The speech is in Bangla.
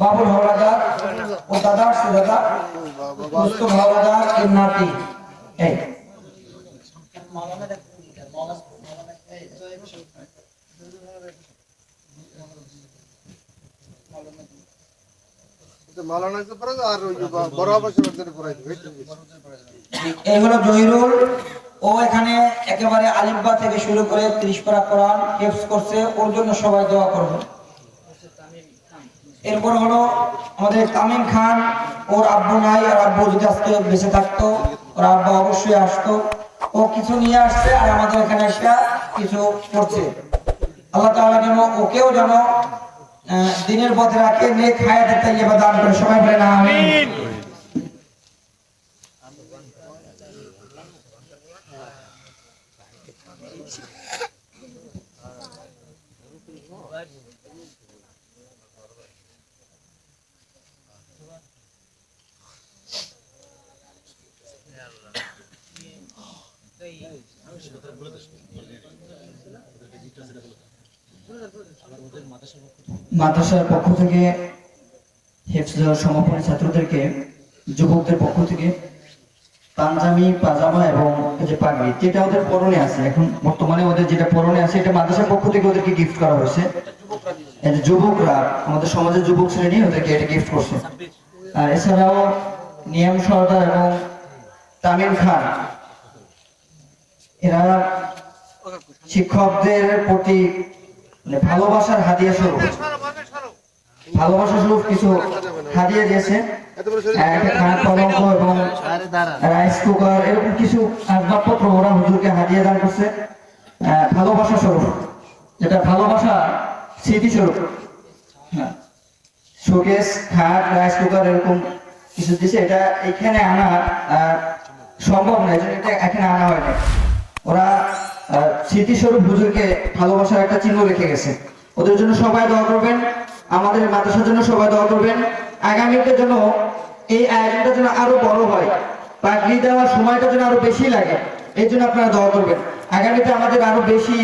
বাবুল হাওলাদার ও দাদা আসছে দাদা মুস্তফ হাওলাদার এর নাতি। এই। এই হলো জহিরুল। ও এখানে একেবারে আলিফবা থেকে শুরু করে ত্রিশ পারা কোরআন করছে। ওর জন্য সবাই দোয়া করবে। এরপর হলো আমাদের তামিম খান, ওর আব্বু নাই, আর আব্বু যদি আজকে বেঁচে থাকতো, ওর আব্বা অবশ্যই আসতো। ও কিছু নিয়ে আসছে আর আমাদের এখানে এসে কিছু করছে। আল্লাহ তাআলা যেন ওকেও যেন দিনের পথে রাখে, নেক হায়াতের তাইয়্যিবা দান করে। সবাই বলে না মাদ্রাসার পক্ষ থেকে হেফজ সমাপনী ছাত্রদেরকে, যুবকদের পক্ষ থেকে পাঞ্জাবি, পাজামা এবং যে পাগড়ি, যেটা ওদের পরনে আছে, এখন বর্তমানে ওদের যেটা পরনে আছে, এটা মাদ্রাসার পক্ষ থেকে ওদেরকে গিফট করা হয়েছে। যুবকরা, আমাদের সমাজের যুবক শ্রেণি ওদেরকে এটা গিফট করছে। আর এছাড়াও নিয়ম সর্দার এবং তামিম খান এরা শিক্ষকদের প্রতি মানে ভালোবাসার হাদিয়া স্বরূপ। ভালোবাসা স্বরূপ কিছু হাদিয়া দিয়েছে। হ্যাঁ। শোকেস, খাট, রাইস কুকার, এরকম কিছু এটা এখানে আনা সম্ভব নয় এখানে আনা হয় না ওরা স্মৃতিস্বরূপ হুজুরকে ভালোবাসার একটা চিহ্ন রেখে গেছে। ওদের জন্য সবাই দোয়া করবেন, আমাদের মাদ্রাসার জন্য সবাই দোয়া করবেন। আগামীতে যেন এই আয়োজনটা যেন আরও বড় হয়, পাগড়ি দেওয়ার সময়টা যেন আরও বেশি লাগে এই জন্য আপনারা দোয়া করবেন। আগামীতে আমাদের আরও বেশি